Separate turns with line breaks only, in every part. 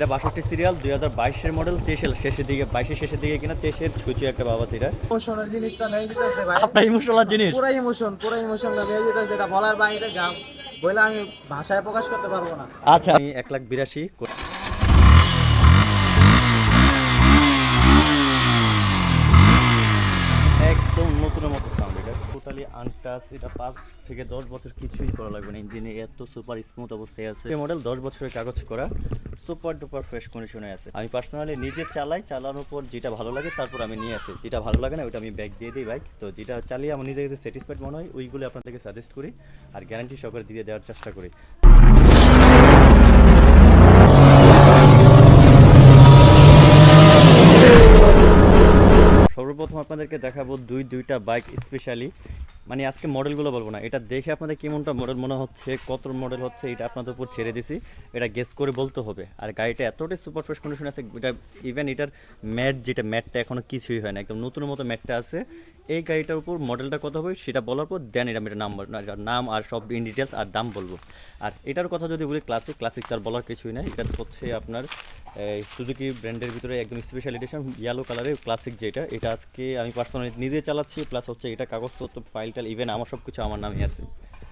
এটা বাষট্টি সিরিয়াল দুই হাজার বাইশের মডেল তেইশের শেষের দিকে বাইশের শেষের দিকে কিনা তেইশের ছুচি একটা বাবা সেটা
ইমোশনের জিনিসটা নেই দিতেছে ভাই?
আপনার ইমোশনাল জিনিস?
পুরো ইমোশন পুরো ইমোশনটা নেই দিতেছে এটা বলার বাইরে গাম বলে আমি ভাষায় প্রকাশ করতে পারব না।
আচ্ছা আমি এক লাখ বিরাশি করে- একদম নতুনের মতো সাউন্ড এটা টোটালি আনটাস, এটা পাঁচ থেকে দশ বছর কিছুই করা লাগবে না। ইঞ্জিনে এত সুপার স্মুথ অবস্থায় আছে। এই মডেল দশ বছরের কাগজ করা সুপার ডুপার ফ্রেশ কন্ডিশনে আছে। আমি পার্সোনালি নিজে চালাই, চালানোর পর যেটা ভালো লাগে তারপর আমি নিয়ে আসি। যেটা ভালো লাগে না, ওইটা আমি ব্যাগ দিয়ে দিই বাইক তো যেটা চালিয়ে আমার নিজেকে স্যাটিসফাইড মনে হয়, ওইগুলো আপনাদেরকে সাজেস্ট করি। আর গ্যারান্টি সহকারে দিয়ে দেওয়ার চেষ্টা করি। আপনাদেরকে দেখাবো দুই, দুইটা বাইক স্পেশালি মানে আজকে মডেলগুলো বলব না, এটা দেখে আপনাদের কেমনটা মডেল মনে হচ্ছে, কত মডেল হচ্ছে, এটা আপনাদের উপর ছেড়ে দিছি। এটা গেস করে বলতে হবে। আর গাড়িটা এতটাই সুপার ফ্রেশ কন্ডিশন আছে, এটা ইভেন এটার ম্যাট যেটা ম্যাটটা এখনও কিছুই হয় না, একদম নতুন মতো ম্যাটটা আছে। এই গাড়িটার উপর মডেলটা কত হবে, সেটা বলার পর দেন এটা এটা নাম এটার নাম আর সব ইন ডিটেলস আর দাম বলব। আর এটার কথা যদি বলি ক্লাসিক ক্লাসিক তার বলার কিছুই নাই, এটা হচ্ছে আপনার সুজুকি ব্র্যান্ডের ভিতরে একদম স্পেশাল এডিশন ইয়েলো কালারের ক্লাসিক যেটা, এটা আজকে আমি পার্সোনালি নিজে চালাচ্ছি প্লাস হচ্ছে এটা কাগজপত্র ফাইল টাইল ইভেন আমার সব কিছু আমার নামে আছে।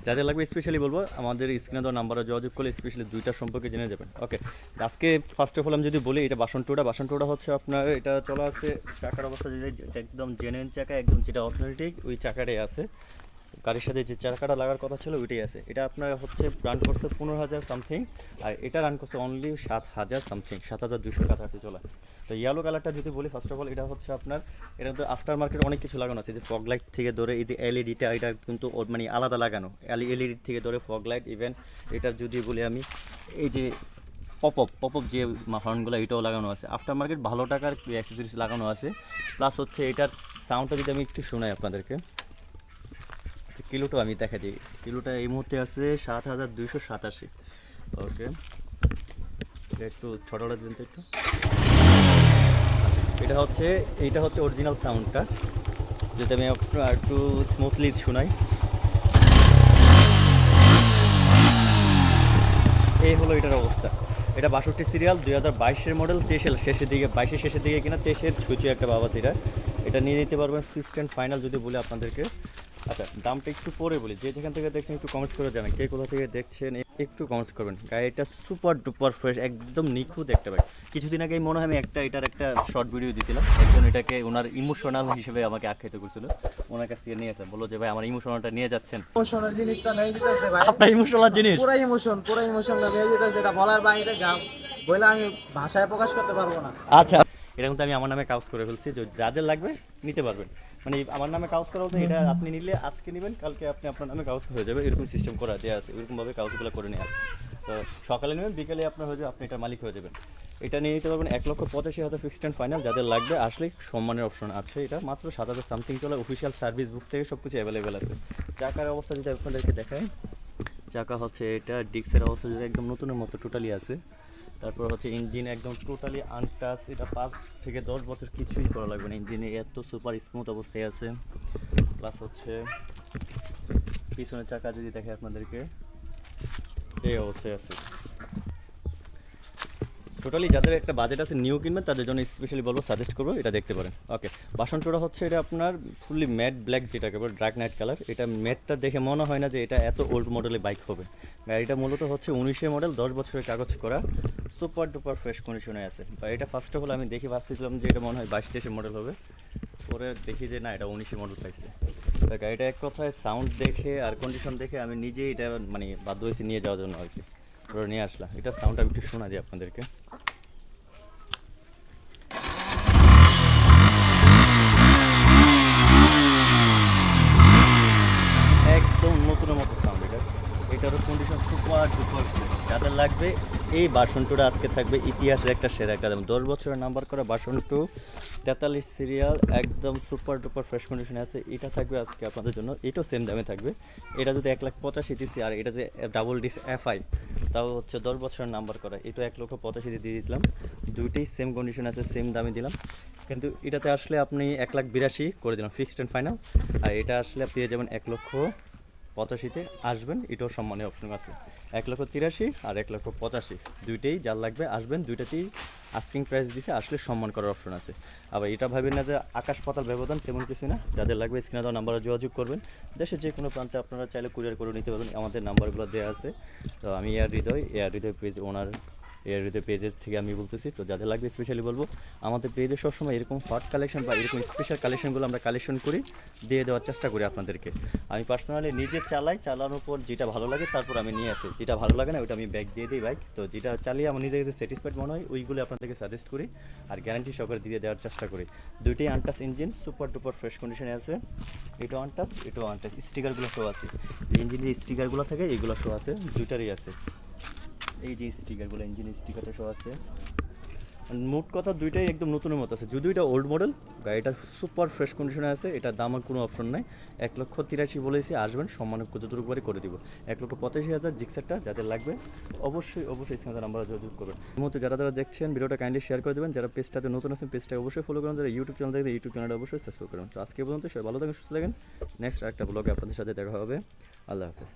যাদের লাগবে স্পেশালি বলব, আমাদের স্ক্রিনে দেওয়া নাম্বারে যোগাযোগ করলে স্পেশালি দুইটা সম্পর্কে জেনে যাবেন। ওকে আজকে ফার্স্ট অফ অল আমি যদি বলি, এটা বাসন টুটা বাসন টুটা হচ্ছে আপনার, এটা চলা আছে চাকার অবস্থা যদি একদম জেনুইন চাকা, একদম যেটা অথেন্টিক ওই চাকাটাই আছে। গাড়ির সাথে যে চাকাটা লাগার কথা ছিল, ওইটাই আছে। এটা আপনার হচ্ছে রান করছে পনেরো হাজার সামথিং আর এটা রান করছে অনলি সাত হাজার সামথিং সাত হাজার দুশোর কাছাকাছি চলে। তো ইয়েলো কালারটা যদি বলি ফার্স্ট অফ অল এটা হচ্ছে আপনার, এটা তো আফটার মার্কেট অনেক কিছু লাগানো আছে, যে ফগ লাইট থেকে ধরে এই যে এলইডিটা এটা কিন্তু মানে আলাদা লাগানো। এলইডি থেকে ধরে ফগ লাইট ইভেন এটার যদি বলি আমি, এই যে পপ আপ পপ যে হর্নগুলো এটাও লাগানো আছে। আফটার মার্কেট ভালো টাকার অ্যাক্সেসরিজ লাগানো আছে। প্লাস হচ্ছে এটার সাউন্ডটা যদি আমি একটু শোনাই আপনাদেরকে। কিলোটা আমি দেখা দিই। কিলোটা এই মুহূর্তে আছে সাত হাজার দুইশো সাতাশি। ওকে। একটু ছোটোটা দিন তো একটু। এটা হচ্ছে এইটা হচ্ছে অরিজিনাল সাউন্ডটা যেটা আমি আপনার একটু স্মুথলি শোনাই। এই হলো এটার অবস্থা। এটা বাষট্টি সিরিয়াল দুই হাজার বাইশের মডেল তেইশের, শেষের দিকে বাইশের শেষের দিকে কিনা, তেইশের ছুচি একটা বাবা এটা এটা নিয়ে নিতে পারবেন ফিক্সড ফাইনাল যদি বলি আপনাদেরকে। আচ্ছা দামটা একটু পরে বলি। যে যেখান থেকে দেখছেন একটু কমেন্টস করে জানান কে কোথা থেকে দেখছেন একটু কমেন্টস করবেন। গাড়িটা সুপার ডুপার ফ্রেশ একদম নিখুঁত একটা বাইক কিছুদিন আগেই মনে হয় আমি একটা এটার একটা শর্ট ভিডিও দিয়েছিলাম একজন এটাকে ওনার ইমোশনাল হিসেবে আমাকে আখ্যায়িত করছিল। ওনার কাছ থেকে নিয়ে আসে বলল যে ভাই আমার ইমোশনালটা নিয়ে যাচ্ছেন।
ইমোশনের জিনিসটা নেই দিতেছে ভাই।
আপনার ইমোশনাল জিনিস?
পুরো ইমোশন পুরো ইমোশনটা নিয়ে দিতেছে এটা বলার বাইরে গাম বলে আমি ভাষায় প্রকাশ করতে পারব না।
আচ্ছা। এটা কিন্তু আমি আমার নামে কাউজ করে ফেলছি, যে যাদের লাগবে নিতে পারবেন। মানে আমার নামে কাউজ করা বলতে এটা আপনি নিলে আজকে নেবেন, কালকে আপনি আপনার নামে কাউজ হয়ে যাবে, এরকম সিস্টেম করা দেওয়া আছে, এরকমভাবে কাউজগুলো করে নেওয়া আছে। তো সকালে নেবেন, বিকেলে আপনার হয়ে যাবে, আপনি এটা মালিক হয়ে যাবেন। এটা নিয়ে নিতে পারবেন এক লক্ষ পঁচাশি হাজার ফিক্সড অ্যান্ড ফাইনাল যাদের লাগবে আসলেই সম্মানের অপশন আছে এটা, মাত্র সাত হাজার সামথিং চলে অফিসিয়াল সার্ভিস বুক থেকে সব কিছু অ্যাভেলেবেল আছে। চাকার অবস্থা যদি আপনাদেরকে দেখায় চাকা হচ্ছে এটা ডিক্সের অবস্থা যদি একদম নতুনের মতো টোটালি আছে তারপর হচ্ছে ইঞ্জিন একদম টোটালি আনটাস এটা পাঁচ থেকে দশ বছর কিছুই করা লাগবে না। ইঞ্জিনে এত সুপার স্মুথ অবস্থায় আছে। প্লাস হচ্ছে পিছনের চাকা যদি দেখে আপনাদেরকে, এই অবস্থায় আছে। টোটালি যাদের একটা বাজেট আছে নিউ কিনবেন, তাদের জন্য স্পেশালি বলব সাজেস্ট করব, এটা দেখতে পারেন। ওকে বাসন টোটা হচ্ছে এটা আপনার ফুললি ম্যাট ব্ল্যাক যেটাকে বলে ড্রাক নাইট কালার এটা ম্যাটটা দেখে মনে হয় না যে এটা এত ওল্ড মডেলের বাইক হবে। গাড়িটা মূলত হচ্ছে উনিশে মডেল দশ বছরের কাগজ করা। সুপার ডুপার ফ্রেশ কন্ডিশনে আছে। বা এটা ফার্স্ট অফ অল আমি দেখে ভাবছিলাম যে এটা মনে হয় বাইশ তেইশে মডেল হবে। পরে দেখি যে না, এটা উনিশে মডেল পাইছে। তা গাড়িটা এক কথায় সাউন্ড দেখে আর কন্ডিশন দেখে আমি নিজেই এটা মানে বাধ্য হয়েছি নিয়ে যাওয়ার জন্য আর কি। ওরা নিয়ে আসলাম। এটা সাউন্ড আমি একটু শোনা দিই আপনাদেরকে। একদম নতুনের মতো সাউন্ড এটা। এটারও কন্ডিশন সুপার ডুপার যাদের লাগবে এই বাসন টুটা আজকে থাকবে ইতিহাসের একটা সেরা একাডেমি দশ বছরের নাম্বার করা বাসন টু তেতাল্লিশ সিরিয়াল, একদম সুপার ডুপার ফ্রেশ কন্ডিশনে আছে। এটা থাকবে আজকে আপনাদের জন্য, এটাও সেম দামে থাকবে। এটা যদি এক লাখ পঁচাশি দিছি, আর এটা যে ডাবল ডিস এফআই তাও হচ্ছে দশ বছরের নাম্বার করা। এটা এক লক্ষ পঁচাশি দিয়ে দিলাম। দুইটাই সেম কন্ডিশন আছে সেম দামে দিলাম। কিন্তু এটাতে আসলে আপনি এক লাখ বিরাশি করে দিলাম ফিক্সড অ্যান্ড ফাইনাল আর এটা আসলে পেয়ে যাবেন এক লক্ষ পঁচাশিতে। আসবেন, এটাও সম্মানের অপশন আছে। এক লক্ষ তিরাশি আর এক লক্ষ পঁচাশি। দুইটাই যার লাগবে আসবেন, দুইটাতেই আস্কিং প্রাইস দিছে, আসলে সম্মান করার অপশন আছে। আবার এটা ভাবেন না যে আকাশ পাতাল ব্যবধান তেমন কিছু না, যাদের লাগবে স্ক্রিনে দেওয়া নাম্বারে যোগাযোগ করবেন। দেশে যে কোনো প্রান্তে আপনারা চাইলে কুরিয়ার করে নিতে পারবেন, আমাদের নাম্বারগুলো দেওয়া আছে। তো আমি air Hridoy air Hridoy page ওনার এয়ার পেজের থেকে আমি বলতেছি, তো যাদের লাগবে স্পেশালি বলব। আমাদের পেজে সবসময় এরকম হট কালেকশন বা এরকম স্পেশাল কালেকশনগুলো আমরা কালেকশন করি, দিয়ে দেওয়ার চেষ্টা করি আপনাদেরকে। আমি পার্সোনালি নিজে চালাই, চালানোর পর যেটা ভালো লাগে তারপর আমি নিয়ে আসি। যেটা ভালো লাগে না, ওইটা আমি ব্যাগ দিয়ে দিই বাইক তো যেটা চালিয়ে আমার নিজের কাছে স্যাটিসফাইড মনে হয়, ওইগুলো আপনাদেরকে সাজেস্ট করি, আর গ্যারান্টি সহকারে দিয়ে দেওয়ার চেষ্টা করি। দুইটাই আনটাস ইঞ্জিন সুপার ডুপার ফ্রেশ কন্ডিশনে আছে। এটাও আনটাস এটাও আনটাস স্টিকারগুলো শো আছে। ইঞ্জিনের স্টিকারগুলো থাকে, এগুলো শো আছে। দুইটারই আছে। এই যে স্টিকারগুলো ইঞ্জিনের স্টিকারটা সব আছে। মোট কথা দুইটাই একদম নতুনের মতো আছে। যদিও এটা ওল্ড মডেল গাড়িটা সুপার ফ্রেশ কন্ডিশনে আছে, এটা দাম আর কোনো অপশন নাই। এক লক্ষ তিরাশি বলেছি, আসবেন সম্মান যতটুকু করে করে দিব। এক লক্ষ পঁচাশি হাজার জিক্সারটা যাদের লাগবে, অবশ্যই অবশ্যই স্ক্রিনে আমরা যোগাযোগ করবেন। এই মুহূর্তে যারা যারা দেখছেন, ভিডিওটা কাইন্ডলি শেয়ার করে দেবেন। যারা পেজটাতে নতুন আছেন, পেজটাকে অবশ্যই ফলো করুন। যারা ইউটিউব চ্যানেল দেখেন ইউটিউব চ্যানেলটা অবশ্যই সাবস্ক্রাইব করুন। তো আজকে পর্যন্ত সবাই ভালো থাকেন, সুস্থ থাকেন। নেক্সট একটা ব্লগে আপনাদের সাথে দেখা হবে। আল্লাহ হাফেজ।